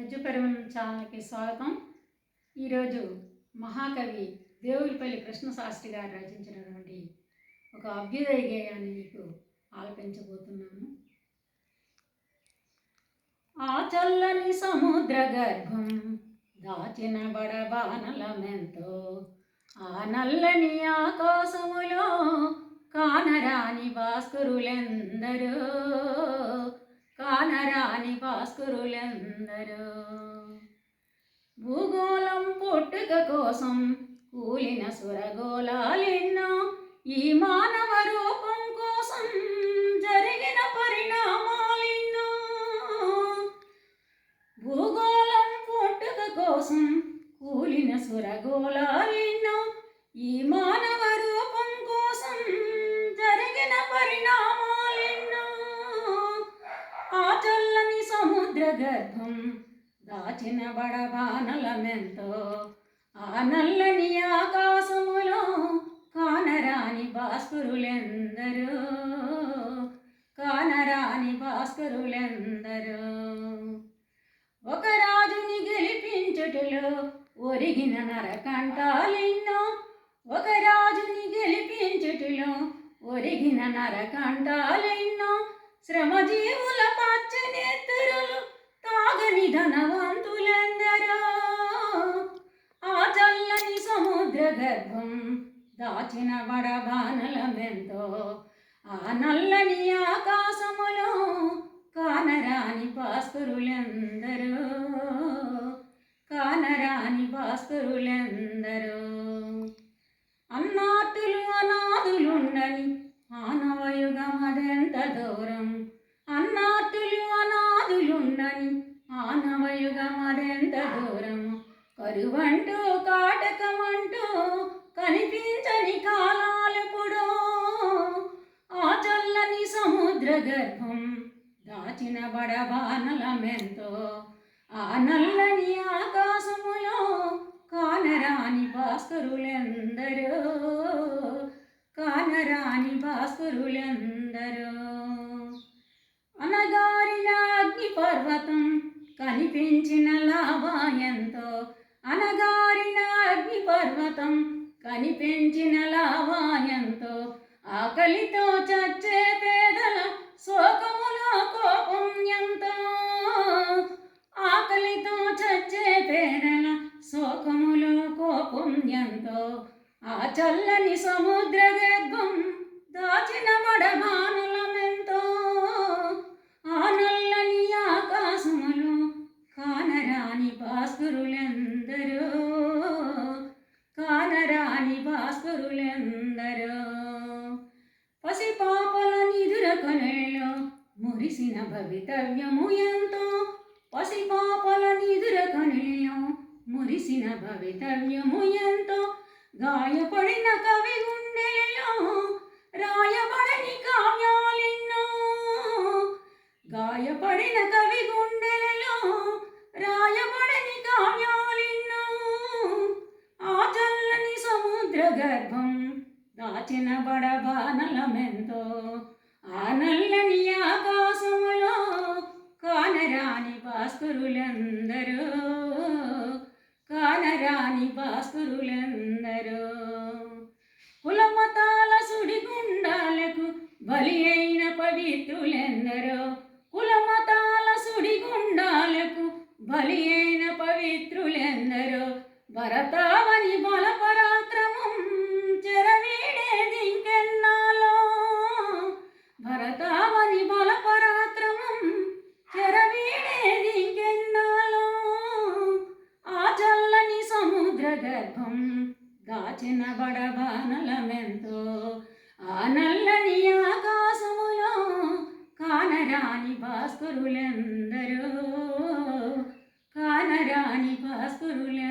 గజ్జుపరిమళం ఛానల్కి స్వాగతం. ఈరోజు మహాకవి దేవులపల్లి కృష్ణశాస్త్రి గారు రచించినటువంటి ఒక అభ్యుదయ గేయాన్ని మీకు ఆలపించబోతున్నాను. ఆ చల్లని సముద్ర గర్భం దాచిన బడబానలమెంతో ఆ నల్లని ఆకాశములో కానరాని భాస్కరులెందరూ వానరాని భాస్కరులందరూ. భూగోళం పుట్టుక కోసం కూలిన సురగోళాలెన్నో ఈ మానవ రూపం కోసం జరిగిన పరిణామాలెన్నో. భూగోళం పుట్టుక కోసం కూలిన సురగోళాలెన్నో గర్భం దాచిన బడబానలమెంతో ఆ నల్లని ఆకాశములో కానరాని భాస్కరులెందరూ కానరాని భాస్కరులెందరూ. ఒక రాజుని గెలిపించుటలో ఒరిగిన నరకంటాలెన్నో ఒక రాజుని గెలిపించుటలో ఒరిగిన నరకంటాలెన్నో శ్రమజీవు గర్భం దాచిన బడబానలమెంతో ఆ నల్లని ఆకాశములో కానరాని భాస్కరులెందరూ కానరాని భాస్కరులెందరూ. అన్నాతులు అనాథులుండని ఆనవయుగమదెంత దూరం? అన్నాతులు అనాథులుండని ఆనవయుగమదెంత దూరం? కరువంటూ కాటకమంటూ కనిపించని కాలాలెప్పుడో. ఆ చల్లని సముద్ర గర్భం దాచిన బడబానలమెంతో ఆ నల్లని ఆకాశములో కానరాని భాస్కరులెందరూ. కానరాని భాస్కరులెందరూ. అనగారిన అగ్ని పర్వతం కనిపించిన లాభాయంతో అనగారిన అగ్ని పర్వతం కనిపించిన లాభాయంతో ఆకలితో చచ్చే పేదల శోకములో కోపం ఎంతో. ఆకలితో చచ్చే పేదల శోకములో కోపం ఎంతో. ఆ చల్లని సముద్ర గర్భం మురిసిన భవితవ్యము ఎంతో పసిపాపల నిదుర కొనలో మురిసిన భవితవ్యము ఎంతో గాయపడిన కవి గుండెలలో రాయబడని కావ్యాలెన్నో. గాయపడిన కవి గుండెలలో రాయబడని కావ్యాలెన్నో. ఆ చల్లని సముద్ర గర్భం దాచిన బడబానలమెంతో ఆ నల్లని ఆకాశములో కానరాని భాస్కరులందరూ కానరాని భాస్కరులందరూ కులమతాల సుడిగుండాలకు బలి అయిన పవిత్రులెందరో కులమతాల సుడిగుండాలకు బలి అయిన పవిత్రులెందరో భరతా కాచిన బడబానలమెంతో ఆ నల్లని ఆకాశములో కానరాని భాస్కరులెందరూ కానరాని భాస్కరులెందరూ